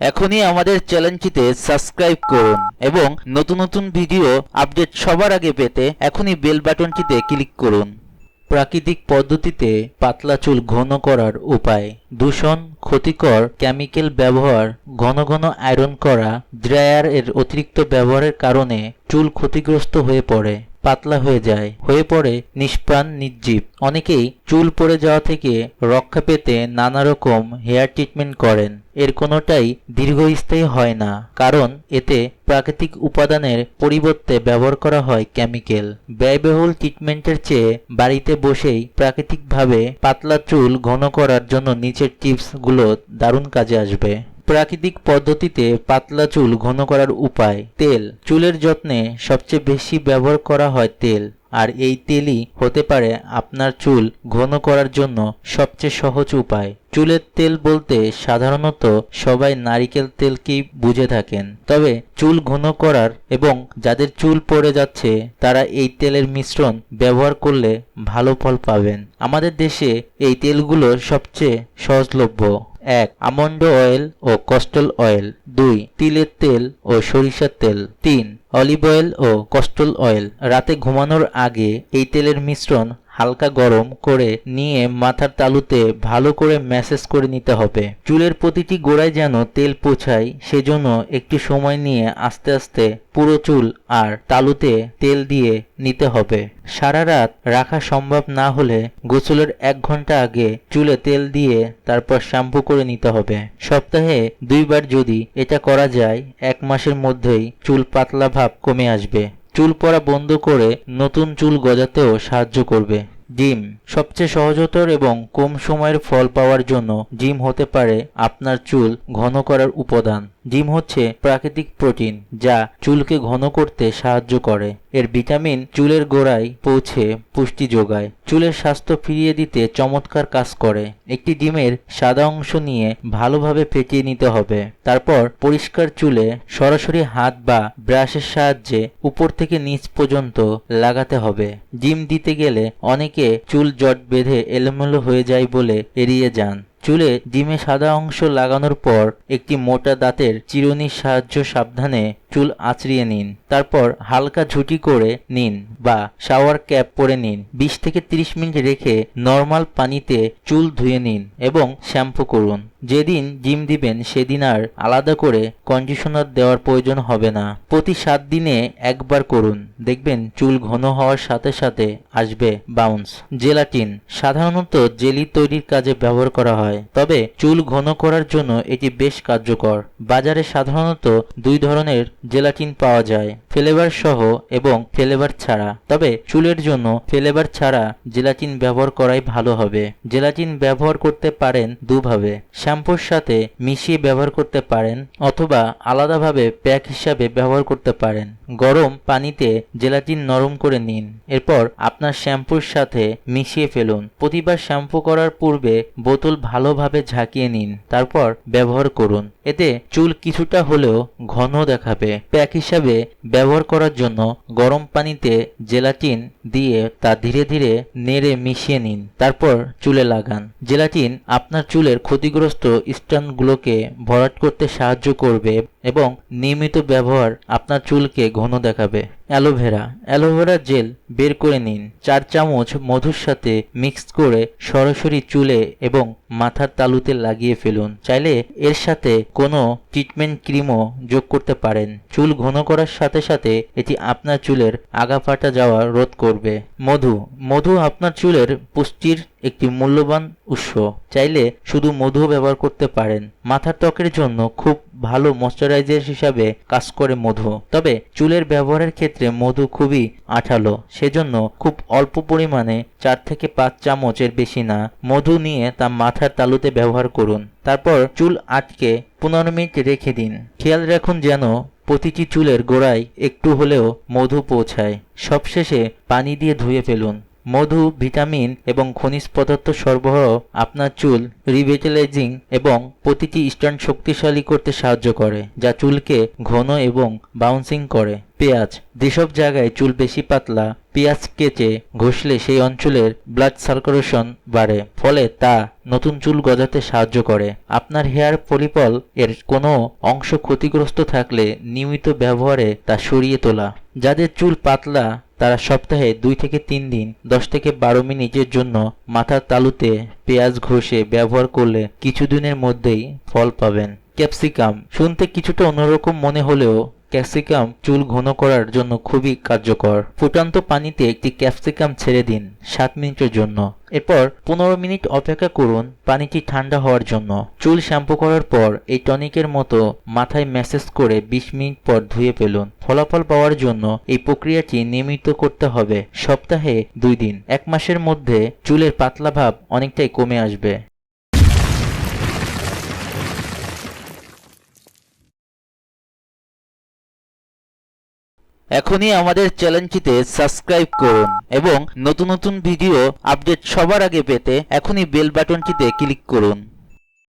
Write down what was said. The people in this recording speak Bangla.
এখনই আমাদের চ্যানেলটিতে সাবস্ক্রাইব করুন এবং নতুন নতুন ভিডিও আপডেট সবার আগে পেতে এখনই বেল বাটনটিতে ক্লিক করুন। প্রাকৃতিক পদ্ধতিতে পাতলা চুল ঘন করার উপায়, দূষণ, ক্ষতিকর কেমিক্যাল ব্যবহার, ঘন ঘন আয়রন করা, ড্রায়ার এর অতিরিক্ত ব্যবহারের কারণে চুল ক্ষতিগ্রস্ত হয়ে পড়ে। পাতলা হয়ে যায়, হয়ে পড়ে নিষ্প্রাণ, নির্জীব। অনেকেই চুল পড়ে যাওয়া থেকে রক্ষা পেতে নানা রকম হেয়ার ট্রিটমেন্ট করেন। এর কোনোটাই দীর্ঘস্থায়ী হয় না, কারণ এতে প্রাকৃতিক উপাদানের পরিবর্তে ব্যবহার করা হয় কেমিক্যাল। ব্যয়বহুল ট্রিটমেন্টের চেয়ে বাড়িতে বসেই প্রাকৃতিকভাবে পাতলা চুল ঘন করার জন্য নিচের টিপসগুলো দারুণ কাজে আসবে। প্রাকৃতিক পদ্ধতিতে পাতলা চুল ঘন করার উপায়, তেল। চুলের যত্নে সবচেয়ে বেশি ব্যবহার করা হয় তেল, আর এই তেলই হতে পারে আপনার চুল ঘন করার জন্য সবচেয়ে সহজ উপায়। চুলের তেল বলতে সাধারণত সবাই নারিকেল তেলকেই বুঝে থাকেন। তবে চুল ঘন করার এবং যাদের চুল পড়ে যাচ্ছে, তারা এই তেলের মিশ্রণ ব্যবহার করলে ভালো ফল পাবেন। আমাদের দেশে এই তেলগুলো সবচেয়ে সহজলভ্য। এক, আমন্ড অয়েল ও কস্টল অয়েল। দুই, তিলের তেল ও সরিষার তেল। তিন, অলিভ অয়েল ও কস্টল অয়েল। রাতে ঘুমানোর আগে এই তেলের মিশ্রণ হালকা গরম করে নিয়ে মাথার তালুতে ভালো করে ম্যাসেজ করে নিতে হবে। চুলের প্রতিটি গোড়ায় যেন তেল পৌঁছায়, সেজন্য একটু সময় নিয়ে আস্তে আস্তে পুরো চুল আর তালুতে তেল দিয়ে নিতে হবে। সারা রাত রাখা সম্ভব না হলে গোসলের এক ঘণ্টা আগে চুলে তেল দিয়ে তারপর শ্যাম্পু করে নিতে হবে। সপ্তাহে দুইবার যদি এটা করা যায়, এক মাসের মধ্যেই চুল পাতলা ভাব কমে আসবে। চুল পড়া বন্ধ করে নতুন চুল গজাতেও সাহায্য করবে। জিম, সবচেয়ে সহজতর এবং কম সময়ের ফল পাওয়ার জন্য জিম হতে পারে আপনার চুল ঘন করার উপাদান। জিম হচ্ছে প্রাকৃতিক প্রোটিন যা চুলকে ঘন করতে সাহায্য করে। এর ভিটামিন চুলের গোড়ায় পৌঁছে, পুষ্টি যোগায়। চুলের স্বাস্থ্য ফিরিয়ে দিতে চমৎকার কাজ করে। একটি ডিমের সাদা অংশ নিয়ে ভালোভাবে ফেটিয়ে নিতে হবে। তারপর পরিষ্কার চুলে সরাসরি হাত বা ব্রাশের সাহায্যে উপর থেকে নিচ পর্যন্ত লাগাতে হবে। ডিম দিতে গেলে অনেকে চুল জট বেঁধে এলোমেলো হয়ে যায় বলে এড়িয়ে যান। চুলে ডিমে সাদা অংশ লাগানোর পর একটি মোটা দাঁতের চিরুনির সাহায্য সাবধানে চুল আঁচড়িয়ে নিন। তারপর হালকা ঝুঁটি করে নিন বা শাওয়ার ক্যাপ পরে নিন। বিশ থেকে 30 মিনিট রেখে নর্মাল পানিতে চুল ধুয়ে নিন এবং শ্যাম্পু করুন। যেদিন জিম দিবেন, সেদিন আর আলাদা করে কন্ডিশনার দেওয়ার প্রয়োজন হবে না। প্রতি সাত দিনে একবার করুন। দেখবেন চুল ঘন হওয়ার সাথে সাথে আসবে বাউন্স জেলাটিন। সাধারণত জেলি তৈরির কাজে ব্যবহার করা হয়। তবে চুল ঘন করার জন্য এটি বেশ কার্যকর। বাজারে সাধারণত দুই ধরনের জেলাটিন পাওয়া যায় ফ্লেভার সহ এবং ফ্লেভার ছাড়া। তবে চুলের জন্য ফ্লেভার ছাড়া জেলাটিন ব্যবহার করাই ভালো হবে। জেলাটিন ব্যবহার করতে পারেন দুভাবে। শ্যাম্পুর সাথে মিশিয়ে ব্যবহার করতে পারেন অথবা আলাদাভাবে প্যাক হিসাবে ব্যবহার করতে পারেন। গরম পানিতে জেলাটিন নরম করে নিন। এরপর আপনার শ্যাম্পুর সাথে মিশিয়ে ফেলুন। প্রতিবার শ্যাম্পু করার পূর্বে বোতল ভালোভাবে ঝাঁকিয়ে নিন। তারপর ব্যবহার করুন। এতে চুল কিছুটা হলেও ঘন দেখাবে। প্যাক হিসাবে ব্যবহার করার জন্য গরম পানিতে জেলাটিন দিয়ে তা ধীরে ধীরে নেড়ে মিশিয়ে নিন। তারপর চুলে লাগান। জেলাটিন আপনার চুলের ক্ষতিগ্রস্ত স্ট্যান্ডগুলোকে ভরাট করতে সাহায্য করবে এবং নিয়মিত ব্যবহার আপনার চুলকে ঘন দেখাবে। অ্যালোভেরা। অ্যালোভেরা জেল বের করে নিন। চার চামচ মধুর সাথে মিক্স করে সরাসরি চুলে এবং মাথার তালুতে লাগিয়ে ফেলুন। চাইলে এর সাথে কোনো ট্রিটমেন্ট ক্রিমও যোগ করতে পারেন। চুল ঘন করার সাথে সাথে এটি আপনার চুলের আগা ফাটা যাওয়া রোধ করবে। মধু। মধু আপনার চুলের পুষ্টির একটি মূল্যবান উৎস। চাইলে শুধু মধু ব্যবহার করতে পারেন। মাথার ত্বকের জন্য খুব ভালো ময়শ্চারাইজার হিসাবে কাজ করে মধু। তবে চুলের ব্যবহারের ক্ষেত্রে মধু খুবই আঠালো। সেজন্য খুব অল্প পরিমাণে চার থেকে পাঁচ চামচের বেশি না। মধু নিয়ে তা মাথার তালুতে ব্যবহার করুন। তারপর চুল আটকে পনেরো মিনিট রেখে দিন। খেয়াল রাখুন যেন প্রতিটি চুলের গোড়ায় একটু হলেও মধু পৌঁছায়। সবশেষে পানি দিয়ে ধুয়ে ফেলুন। মধু, ভিটামিন এবং খনিজ পদার্থ সরবরাহ আপনার চুল রিভেটালাইজিং এবং প্রতিটি স্ট্যান্ড শক্তিশালী করতে সাহায্য করে, যা চুলকে ঘন এবং বাউন্সিং করে। পেঁয়াজ, যেসব জায়গায় চুল বেশি পাতলা, পেঁয়াজ কেচে ঘষলে সেই অঞ্চলের ব্লাড সার্কুলেশন বাড়ে, ফলে তা নতুন চুল গজাতে সাহায্য করে। আপনার হেয়ার ফলিপল এর কোনো অংশ ক্ষতিগ্রস্ত থাকলে নিয়মিত ব্যবহারে তা সরিয়ে তোলা। যাদের চুল পাতলা, তারা সপ্তাহে দুই থেকে তিন দিন, দশ থেকে বারো মিনিটের জন্য মাথার তালুতে পেঁয়াজ ঘষে ব্যবহার করলে কিছুদিনের মধ্যেই ফল পাবেন। ক্যাপসিকাম। শুনতে কিছুটা অন্যরকম মনে হলেও ক্যাপসিকাম চুল ঘন করার জন্য খুবই কার্যকর। ফুটান্ত পানিতে একটি ক্যাপসিকাম ছেড়ে দিন সাত মিনিটের জন্য। এরপর পনেরো মিনিট অপেক্ষা করুন পানিটি ঠান্ডা হওয়ার জন্য। চুল শ্যাম্পু করার পর এই টনিকের মতো মাথায় ম্যাসেজ করে বিশ মিনিট পর ধুয়ে ফেলুন। ফলাফল পাওয়ার জন্য এই প্রক্রিয়াটি নিয়মিত করতে হবে। সপ্তাহে দুই দিন। এক মাসের মধ্যে চুলের পাতলা ভাব অনেকটাই কমে আসবে। এখনই আমাদের চ্যানেলটিতে সাবস্ক্রাইব করুন এবং নতুন নতুন ভিডিও আপডেট সবার আগে পেতে এখনই বেল বাটনটিতে ক্লিক করুন।